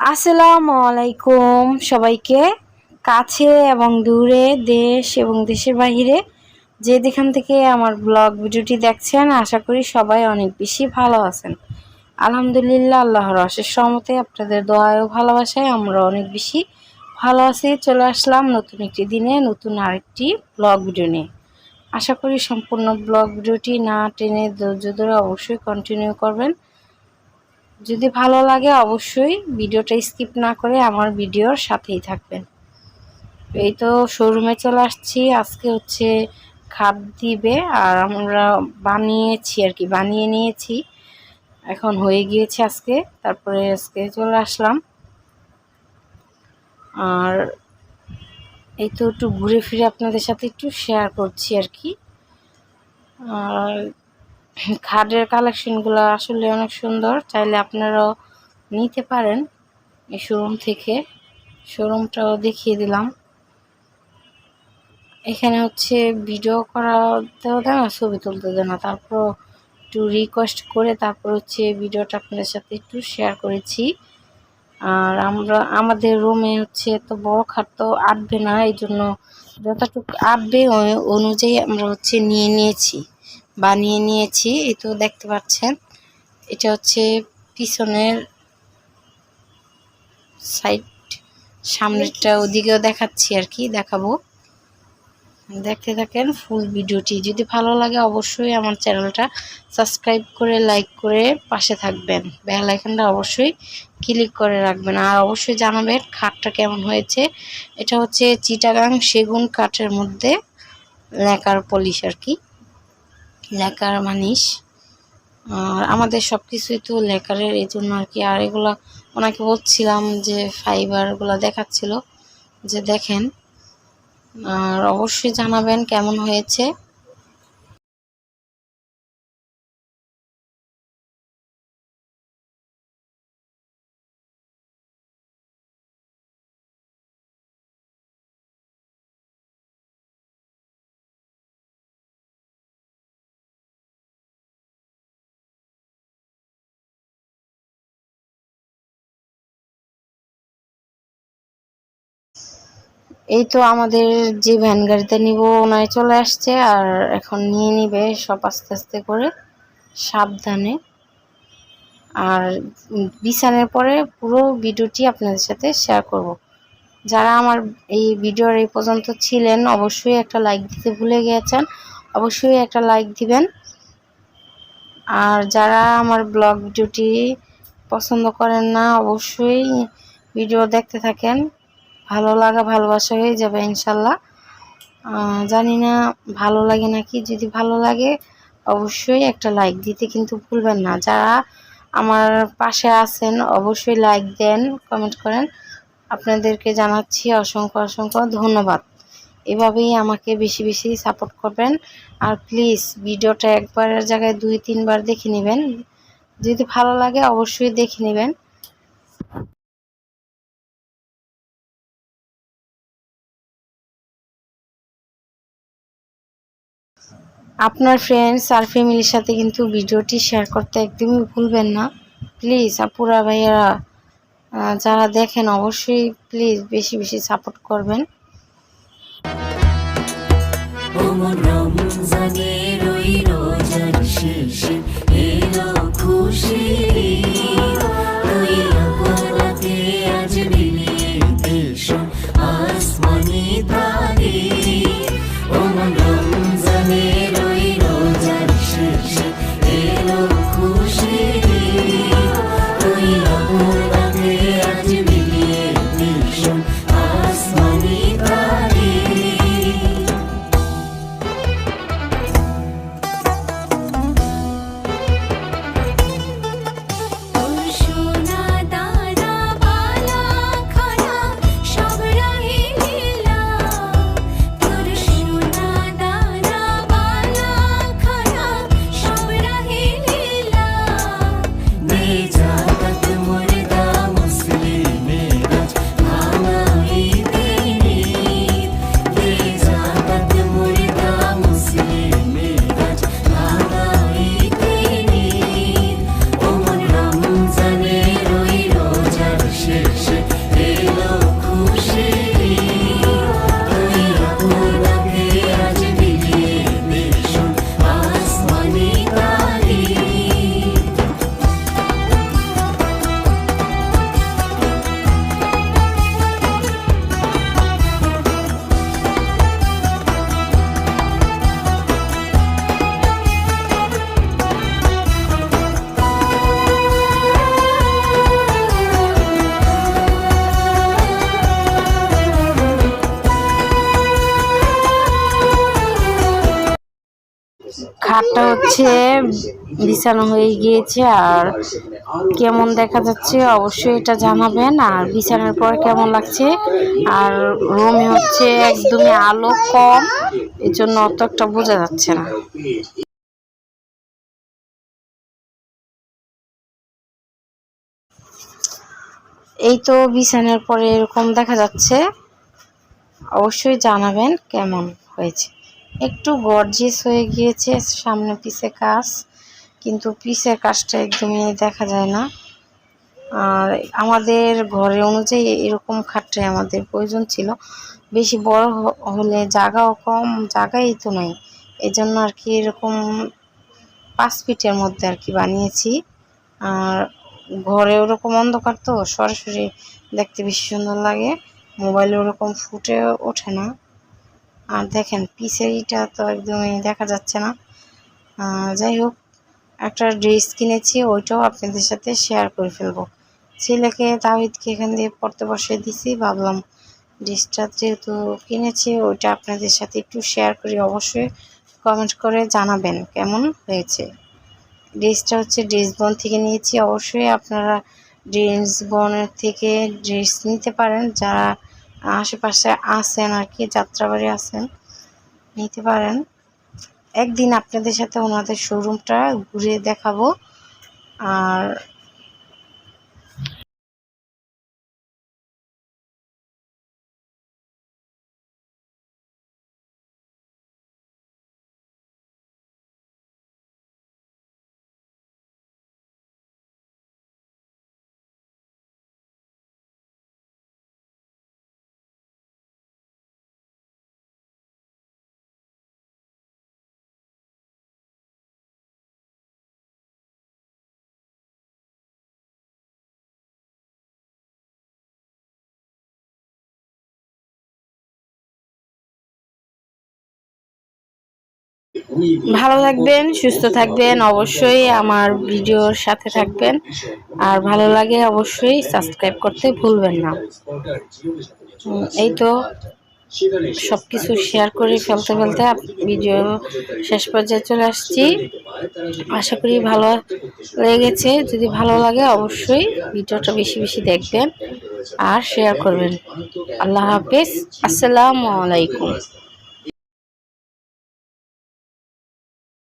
আসসালামু আলাইকুম সবাইকে। কাছে এবং দূরে দেশ এবং দেশের বাহিরে যে যেখান থেকে আমার ব্লগ ভিডিওটি দেখছেন, আশা করি সবাই অনেক বেশি ভালো আছেন। আলহামদুলিল্লাহ, আল্লাহর অশেষ সমতে আপনাদের দোয়া ও ভালোবাসায় আমরা অনেক বেশি ভালো আছি। চলে আসলাম নতুন একটি দিনে নতুন আরেকটি ব্লগ ভিডিও নিয়ে। আশা করি সম্পূর্ণ ব্লগ ভিডিওটি না টেনে ধৈর্য ধরে অবশ্যই কন্টিনিউ করবেন। যদি ভালো লাগে অবশ্যই ভিডিওটা স্কিপ না করে আমার ভিডিওর সাথেই থাকবেন। এই তো শোরুমে চলে আসছি। আজকে হচ্ছে খাপ দিবে আর আমরা বানিয়েছি আর কি, বানিয়ে নিয়েছি। এখন হয়ে গিয়েছে আজকে, তারপরে আজকে চলে আসলাম। আর এই তো একটু ঘুরে ফিরে আপনাদের সাথে একটু শেয়ার করছি আর কি। আর খাটের কালেকশনগুলো আসলে অনেক সুন্দর। চাইলে আপনারাও নিতে পারেন এই শোরুম থেকে। শোরুমটাও দেখিয়ে দিলাম। এখানে হচ্ছে ভিডিও করাতেও দেয় না ছবি তুলতে দেয় না। তারপর একটু রিকোয়েস্ট করে তারপর হচ্ছে ভিডিওটা আপনাদের সাথে একটু শেয়ার করেছি। আর আমরা, আমাদের রুমে হচ্ছে এত বড় খাট তো আটবে না এই জন্য যতটুকু আটবে অনুযায়ী আমরা হচ্ছে নিয়ে নিয়েছি। বানিয়ে নিয়েছি এই তো দেখতে পাচ্ছেন। এটা হচ্ছে পিছনের সাইড সামনেরটা ওদিকেও দেখাচ্ছি আর কি দেখাবো। দেখতে থাকেন ফুল ভিডিওটি যদি ভালো লাগে অবশ্যই আমার চ্যানেলটা সাবস্ক্রাইব করে লাইক করে পাশে থাকবেন। বেল আইকনটা অবশ্যই ক্লিক করে রাখবেন। আর অবশ্যই জানাবেন খাটটা কেমন হয়েছে। এটা হচ্ছে চিটাগাং সেগুন কাঠের মধ্যে লেকার পলিশ আর কি। লেকার মানিস আর আমাদের সব কিছুই তো লেকারের এই জন্য আর কি। আর এগুলো ওনাকে বলছিলাম যে ফাইবারগুলো দেখাচ্ছিল, যে দেখেন। আর অবশ্যই জানাবেন কেমন হয়েছে। এই তো আমাদের যে ভ্যান গাড়িতে নিব ওনায় চলে আসছে আর এখন নিয়ে নিবে সব আস্তে আস্তে করে সাবধানে। আর বিছানের পরে পুরো ভিডিওটি আপনাদের সাথে শেয়ার করব। যারা আমার এই ভিডিওর এই পর্যন্ত ছিলেন, অবশ্যই একটা লাইক দিতে ভুলে গিয়েছেন অবশ্যই একটা লাইক দিবেন। আর যারা আমার ব্লগ ভিডিওটি পছন্দ করেন না, অবশ্যই ভিডিও দেখতে থাকেন। ভালো লাগা, ভালোবাসা হয়ে যাবে ইনশাল্লাহ। জানি না ভালো লাগে নাকি, যদি ভালো লাগে অবশ্যই একটা লাইক দিতে কিন্তু ভুলবেন না। যারা আমার পাশে আছেন অবশ্যই লাইক দেন কমেন্ট করেন। আপনাদেরকে জানাচ্ছি অসংখ্য অসংখ্য ধন্যবাদ। এভাবেই আমাকে বেশি বেশি সাপোর্ট করবেন। আর প্লিজ ভিডিওটা একবারের জায়গায় দুই, তিনবার দেখে নেবেন। যদি ভালো লাগে অবশ্যই দেখে নেবেন। আপনার ফ্রেন্ডস আর ফ্যামিলির সাথে কিন্তু ভিডিওটি শেয়ার করতে একদমই ভুলবেন না। প্লিজ আপুরা, ভাইয়ারা যারা দেখেন, অবশ্যই প্লিজ বেশি বেশি সাপোর্ট করবেন। খাটটা হচ্ছে বিছানো হয়ে গিয়েছে আর কেমন দেখা যাচ্ছে অবশ্যই এটা জানাবেন আর বিছানার পর কেমন লাগছে? আর রুমে হচ্ছে একদমই আলো কম এর জন্য অত একটা বোঝা যাচ্ছে না। এই তো বিছানার পরে এরকম দেখা যাচ্ছে। অবশ্যই জানাবেন কেমন হয়েছে। একটু গর্জিয়াস হয়ে গিয়েছে সামনে পিছে কাজ, কিন্তু পিসের কাজটা একদমই দেখা যায় না। আর আমাদের ঘরে অনুযায়ী এরকম খাটটাই আমাদের প্রয়োজন ছিল। বেশি বড় হলে জায়গাও কম, জায়গাই তো নাই। এই জন্য আর কি এরকম পাঁচ ফিটের মধ্যে আর কি বানিয়েছি। আর ঘরে ওরকম অন্ধকার তো, সরাসরি দেখতে বেশি সুন্দর লাগে। মোবাইলে ওরকম ফুটে ওঠে না। আর দেখেন পিসের ইটা তো একদমই দেখা যাচ্ছে না। যাই হোক, একটা ড্রেস কিনেছি, ওইটাও আপনাদের সাথে শেয়ার করে ফেলব। ছেলেকে তাহিদকে এখান দিয়ে পড়তে বসে দিছি, ভাবলাম ড্রেসটা যেহেতু কিনেছি, ওইটা আপনাদের সাথে একটু শেয়ার করি। অবশ্যই কমেন্ট করে জানাবেন কেমন হয়েছে। ড্রেসটা হচ্ছে ড্রেস বন থেকে নিয়েছি। অবশ্যই আপনারা ড্রেস বনের থেকে ড্রেস নিতে পারেন। যারা আশেপাশে আছেন আর কি, যাত্রাবাড়ি আছেন, নিতে পারেন। একদিন আপনাদের সাথে ওনাদের শোরুমটা ঘুরে দেখাবো। আর ভালো থাকবেন, সুস্থ থাকবেন, অবশ্যই আমার ভিডিওর সাথে থাকবেন। আর ভালো লাগে অবশ্যই সাবস্ক্রাইব করতে ভুলবেন না। এই তো সব কিছু শেয়ার করে ফেলতে ফেলতে ভিডিও শেষ পর্যায়ে চলে আসছি। আশা করি ভালো লেগেছে। যদি ভালো লাগে অবশ্যই ভিডিওটা বেশি বেশি দেখবেন আর শেয়ার করবেন। আল্লাহ হাফিজ। আসসালামু আলাইকুম।